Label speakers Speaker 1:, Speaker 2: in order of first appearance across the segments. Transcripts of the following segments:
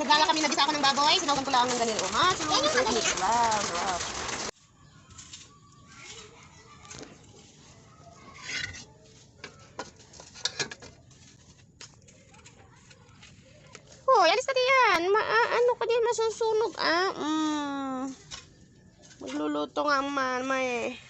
Speaker 1: Nagdala kami, nabisa ako ng baboy. Sinugan ko lang ng ganito. Mushroom soup mix. Wow, sarap. Oh, alis na ah, ano ka din masusunog ah. Mm. Magluluto nga man, may. Ang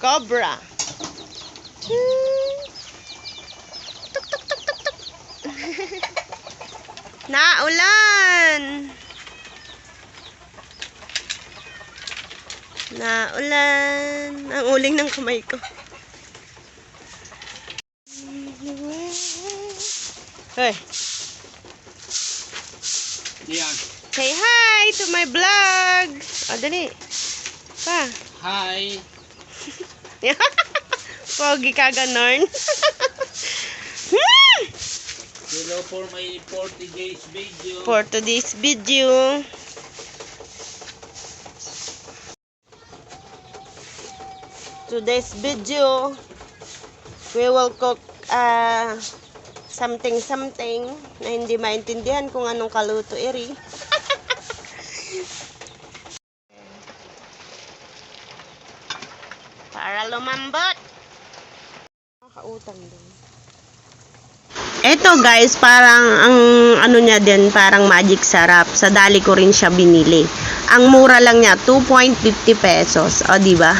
Speaker 1: Cobra. Tuk, tuk, tuk, tuk, tuk. Naulan. Naulan. Ang uling ng kamay ko.
Speaker 2: Yan.
Speaker 1: say hi to my vlog. O, dali. Pa.
Speaker 2: Hi.
Speaker 1: Pogi ka ganon.
Speaker 2: Hello for my 40 days video.
Speaker 1: For today's video. Today's video, we will cook uh, something something na hindi maintindihan kung anong kaluto iri. Para lumambot. Nakautang din. Eto guys, parang ang ano niya din, parang magic sarap. Sa dali ko rin siya binili. Ang mura lang niya, 2.50 pesos. O, di ba?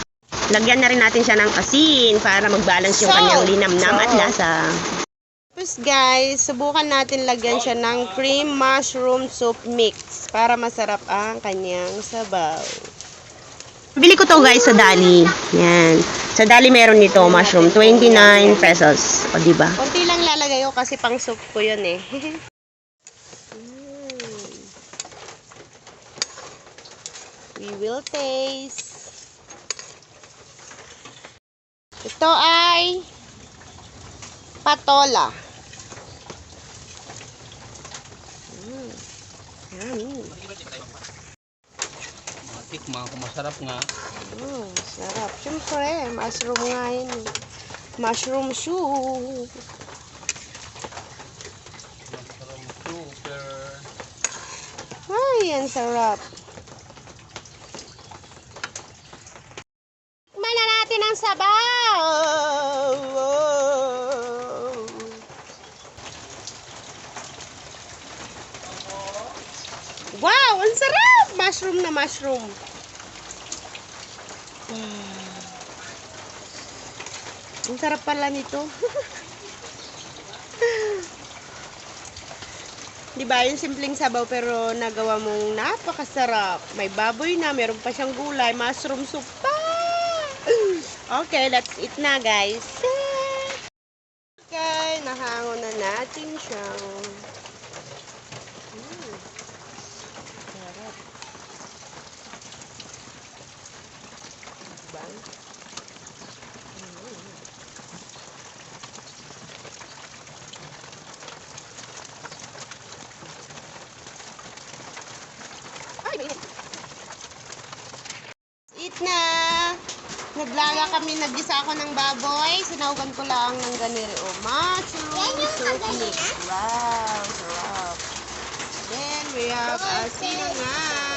Speaker 1: Lagyan na rin natin siya ng asin para mag-balance yung kanyang linamnam at lasa. Tapos guys, subukan natin lagyan siya ng cream mushroom soup mix para masarap ang kanyang sabaw. Bili ko to guys sa Dali. Yan. Sa Dali meron nito mushroom 29 pesos. O di ba? Konti lang lalagay ko kasi pang soup ko 'yun eh. We will taste. Ito ay patola. Mm. Yummy.
Speaker 2: Tikma ko masarap nga.
Speaker 1: Mm, sarap. Siyempre, mushroom nga yun. Mushroom soup.
Speaker 2: Masarap super.
Speaker 1: Ay, ang sarap. Tikman na natin ang sabaw. Wow, ang sarap! Mushroom na mushroom. Ang sarap pala nito. Di ba, yung simpleng sabaw pero nagawa mong napakasarap. May baboy na, meron pa siyang gulay, mushroom soup pa. Okay, let's eat na, guys. Okay, nahango na natin siya. Mm. Sarap. Diba? Mm. Ay, mainit. Eat na! Naglaga kami, naggisa ako ng baboy. Sinaugan ko lang ng ganito. Oh, mushroom soup mix. Wow, sarap. Then, we have asinangan.